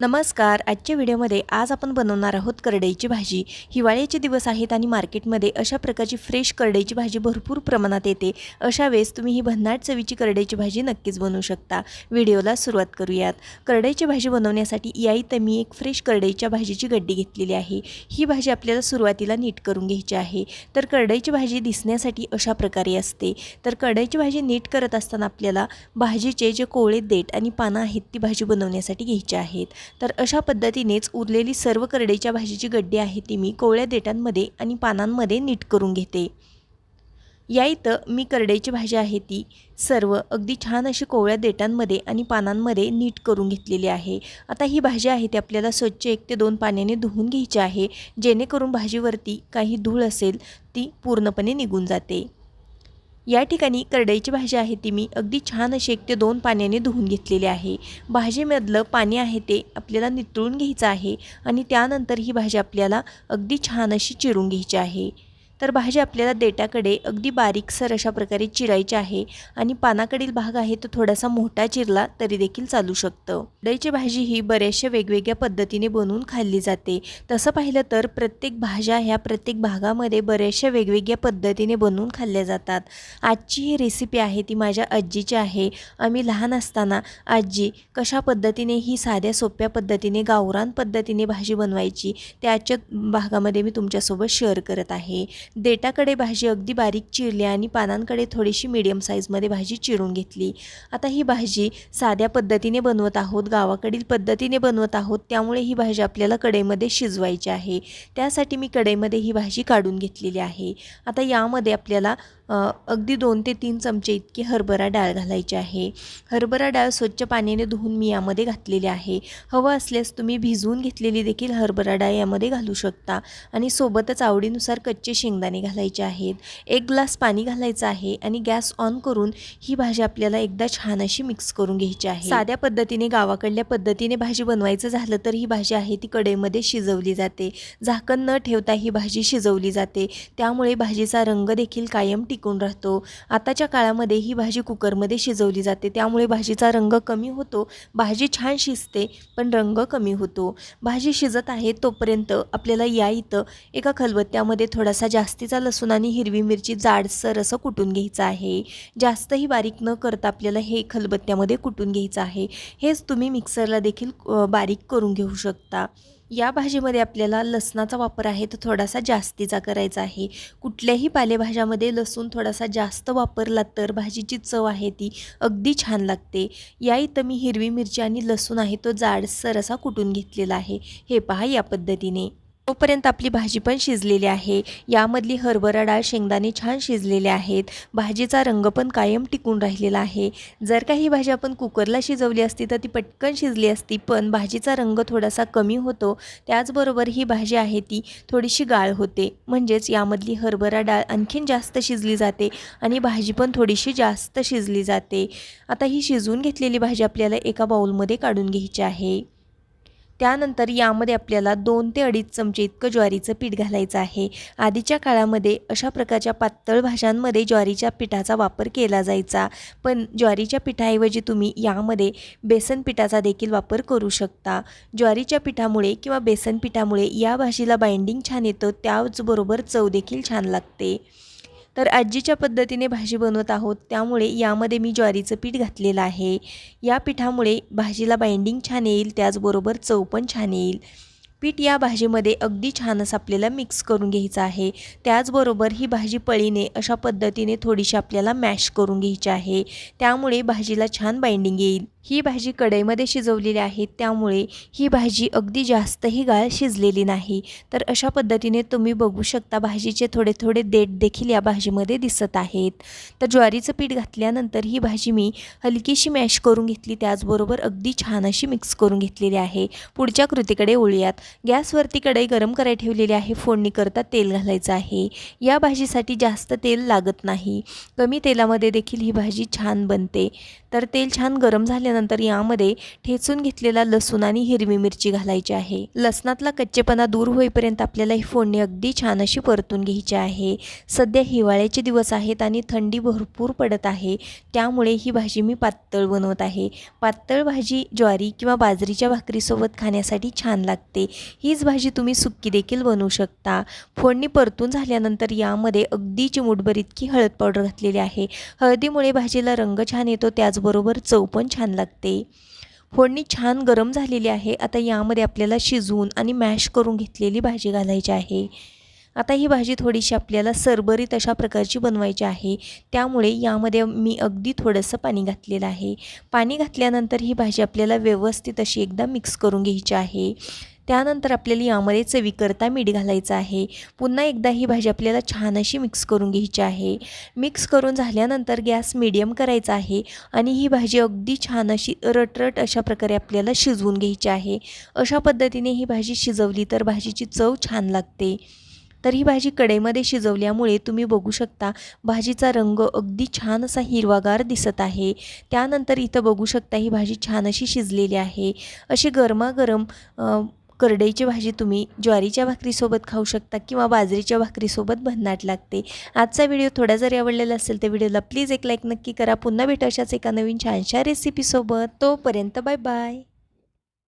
नमस्कार. आजच्या व्हिडिओमध्ये आज आपण बनवणार आहोत करडईची भाजी. हिवाळ्याचे दिवस आहेत आणि मार्केटमध्ये अशा प्रकारची फ्रेश करडईची भाजी भरपूर प्रमाणात येते. अशा वेळेस तुम्ही ही भन्नाट चवीची करडईची भाजी नक्कीच बनवू शकता. व्हिडिओला सुरुवात करूयात. करडईची भाजी बनवण्यासाठी या इथं मी एक फ्रेश करडईच्या भाजीची गड्डी घेतलेली आहे. ही भाजी आपल्याला सुरुवातीला नीट करून घ्यायची आहे. तर करडईची भाजी दिसण्यासाठी अशा प्रकारे असते. तर करडईची भाजी नीट करत असताना आपल्याला भाजीचे जे कोवळे देठ आणि पानं आहेत ती भाजी बनवण्यासाठी घ्यायची आहेत. तर अशा पद्धतीनेच उरलेली सर्व करडेच्या भाजीची गड्डी आहे ती मी कोवळ्या देठांमध्ये आणि पानांमध्ये नीट करून घेते. या इथं मी करड्याची भाजी आहे ती सर्व अगदी छान अशी कोवळ्या देठांमध्ये आणि पानांमध्ये नीट करून घेतलेली आहे. आता ही भाजी आहे ती आपल्याला स्वच्छ एक ते दोन पाण्याने धुवून घ्यायची आहे. जेणेकरून भाजीवरती काही धूळ असेल ती पूर्णपणे निघून जाते. या ठिकाणी करडईची भाजी आहे ती मी अगदी छान अशी एक ते दोन पाण्याने धुवून घेतलेली आहे. भाजीमधलं पाणी आहे ते आपल्याला नितळून घ्यायचं आहे आणि त्यानंतर ही भाजी आपल्याला अगदी छान अशी चिरून घ्यायची आहे. तर भाजी आपल्याला देटाकडे अगदी बारीकसर अशा प्रकारे चिरायची आहे आणि पानाकडील भाग आहे तो थोडासा मोठा चिरला तरी देखील चालू शकतं. दहीची भाजी ही बऱ्याचशा वेगवेगळ्या पद्धतीने बनवून खाल्ली जाते. तसं पाहिलं तर प्रत्येक भाज्या ह्या प्रत्येक भागामध्ये बऱ्याचशा वेगवेगळ्या पद्धतीने बनवून खाल्ल्या जातात. आजची ही रेसिपी आहे ती माझ्या आजीची आहे. आम्ही लहान असताना आजी कशा पद्धतीने ही साध्या सोप्या पद्धतीने गावरान पद्धतीने भाजी बनवायची त्याच्या भागामध्ये मी तुमच्यासोबत शेअर करत आहे. देटाकडे भाजी अगदी बारीक चिरली आणि पानांकडे थोडीशी मीडियम साईजमध्ये भाजी चिरून घेतली. आता ही भाजी साध्या पद्धतीने बनवत आहोत गावाकडील पद्धतीने बनवत आहोत त्यामुळे ही भाजी आपल्याला कढईमध्ये शिजवायची आहे. त्यासाठी मी कढईमध्ये ही भाजी काढून घेतलेली आहे. आता यामध्ये आपल्याला अगदी दोन ते तीन चमचे इतकी हरभरा डाळ घालायची आहे. हरभरा डाळ स्वच्छ पाण्याने धुवून मी यामध्ये घातलेली आहे. हवं असल्यास तुम्ही भिजवून घेतलेली देखील हरभरा डाळ यामध्ये घालू शकता आणि सोबतच आवडीनुसार कच्चे शेंगदाणे घालायचे आहेत. एक ग्लास पाणी घालायचं आहे आणि गॅस ऑन करून ही भाजी आपल्याला एकदा छान अशी मिक्स करून घ्यायची आहे. साध्या पद्धतीने गावाकडल्या पद्धतीने भाजी बनवायचं झालं तर ही भाजी आहे ती कढईमध्ये शिजवली जाते. झाकण न ठेवता ही भाजी शिजवली जाते. त्यामुळे भाजीचा रंग देखील कायम टिकून राहतो. आताच्या काळामध्ये ही भाजी कुकरमध्ये शिजवली जाते. त्यामुळे भाजीचा रंग कमी होतो. भाजी छान शिजते पण रंग कमी होतो. भाजी शिजत आहे तोपर्यंत आपल्याला या इथं एका खलबत्त्यामध्ये थोडासा जास्तीचा लसूण आणि हिरवी मिरची जाडसर असं कुटून घ्यायचं आहे. जास्तही बारीक न करता आपल्याला हे खलबत्त्यामध्ये कुटून घ्यायचं आहे. हेच तुम्ही मिक्सरला देखील बारीक करून घेऊ शकता. या भाजीमध्ये आपल्याला लसणाचा वापर आहे तो थोडासा जास्तीचा करायचा आहे. कुठल्याही पालेभाज्यामध्ये लसूण थोडासा जास्त वापरला तर भाजीची चव आहे ती अगदी छान लागते. या इथं मी हिरवी मिरची आणि लसूण आहे तो जाडसर असा कुटून घेतलेला आहे. हे पहा या पद्धतीने. तोपर्यंत आपली भाजी पण शिजलेली आहे. यामधली हरभरा डाळ शेंगदाणे छान शिजलेले आहेत. भाजीचा रंग पण कायम टिकून राहिलेला आहे. जर का ही भाजी आपण कुकरला शिजवली असती तर ती पटकन शिजली असती पण भाजीचा रंग थोडासा कमी होतो. त्याचबरोबर ही भाजी आहे ती थोडीशी गाळ होते. म्हणजेच यामधली हरभरा डाळ आणखीन जास्त शिजली जाते आणि भाजी पण थोडीशी जास्त शिजली जाते. आता ही शिजवून घेतलेली भाजी आपल्याला एका बाऊलमध्ये काढून घ्यायची आहे. त्यानंतर यामध्ये आपल्याला दोन ते अडीच चमचे इतकं ज्वारीचं पीठ घालायचं आहे. आधीच्या काळामध्ये अशा प्रकारच्या पातळ भाज्यांमध्ये ज्वारीच्या पिठाचा वापर केला जायचा. पण ज्वारीच्या पिठाऐवजी तुम्ही यामध्ये बेसन पिठाचा देखील वापर करू शकता. ज्वारीच्या पिठामुळे किंवा बेसन पिठामुळे या भाजीला बाइंडिंग छान येतं त्याचबरोबर चव देखील छान लागते. तर आजीच्या पद्धतीने भाजी बनवत आहोत. त्यामुळे यामध्ये मी ज्वारीचं पीठ घातलेलं आहे. या पिठामुळे भाजीला बाइंडिंग छान येईल त्याचबरोबर चव पण छान येईल. पीठ या भाजीमध्ये अगदी छानच आपल्याला मिक्स करून घ्यायचं आहे. त्याचबरोबर ही भाजी पळीने अशा पद्धतीने थोडीशी आपल्याला मॅश करून घ्यायची आहे. त्यामुळे भाजीला छान बाइंडिंग येईल. ही भाजी कढईमध्ये शिजवलेली आहे त्यामुळे ही भाजी अगदी जास्तही गाळ शिजलेली नाही. तर अशा पद्धतीने तुम्ही बघू शकता भाजीचे थोडे थोडे देठ देखील या भाजीमध्ये दिसत आहेत. तर ज्वारीचं पीठ घातल्यानंतर ही भाजी मी हलकीशी मॅश करून घेतली त्याचबरोबर अगदी छान अशी मिक्स करून घेतलेली आहे. पुढच्या कृतीकडे ओळूयात गॅसवरती कढई गरम करायला ठेवलेली आहे फोडणी करता तेल घालायचं आहे. या भाजीसाठी जास्त तेल लागत नाही. कमी तेलामध्ये देखील ही भाजी छान बनते. तर तेल छान गरम झाल्यानंतर झाल्यानंतर यामध्ये ठेचून घेतलेला लसूण आणि हिरवी मिरची घालायची आहे. लसणातला कच्चेपणा दूर होईपर्यंत आपल्याला ही फोडणी अगदी छान अशी परतून घ्यायची आहे. सध्या हिवाळ्याचे दिवस आहेत आणि थंडी भरपूर पडत आहे. त्यामुळे ही भाजी मी पातळ बनवत आहे. पातळ भाजी ज्वारी किंवा बाजरीच्या भाकरीसोबत खाण्यासाठी छान लागते. हीच भाजी तुम्ही सुक्की देखील बनवू शकता. फोडणी परतून झाल्यानंतर यामध्ये अगदी चिमूटभर इतकी हळद पावडर घातलेली आहे. हळदीमुळे भाजीला रंग छान येतो त्याचबरोबर चव पण छान लागते. फोडणी छान गरम झालेली आहे. आता यामध्ये आपल्याला शिजवून आणि मॅश करून घेतलेली भाजी घालायची आहे. आता ही भाजी थोडीशी आपल्याला सरबरीत अशा प्रकारची बनवायची आहे. त्यामुळे यामध्ये मी अगदी थोडंसं पाणी घातलेलं आहे. पाणी घातल्यानंतर ही भाजी आपल्याला व्यवस्थित अशी एकदा मिक्स करून घ्यायची आहे. त्यानंतर आपल्याला यामध्ये चवीकरता मीठ घालायचं आहे. पुन्हा एकदा ही भाजी आपल्याला छान अशी मिक्स करून घ्यायची आहे. मिक्स करून झाल्यानंतर गॅस मिडियम करायचा आहे आणि ही भाजी अगदी छान अशी रटरट अशा प्रकारे आपल्याला शिजवून घ्यायची आहे. अशा पद्धतीने ही भाजी शिजवली तर भाजीची चव छान लागते. तर ही भाजी कढईमध्ये शिजवल्यामुळे तुम्ही बघू शकता भाजीचा रंग अगदी छान असा हिरवागार दिसत आहे. त्यानंतर इथं बघू शकता ही भाजी छान अशी शिजलेली आहे. अशी गरमागरम करडईची भाजी तुम्ही ज्वारीच्या भाकरीसोबत खाऊ शकता किंवा बाजरीच्या भाकरीसोबत भन्नाट लागते. आजचा व्हिडिओ थोडा जरी आवडलेला असेल तर व्हिडिओला प्लीज एक लाईक नक्की करा. पुन्हा भेटू अशाच एका नवीन छानशा रेसिपीसोबत तोपर्यंत बाय बाय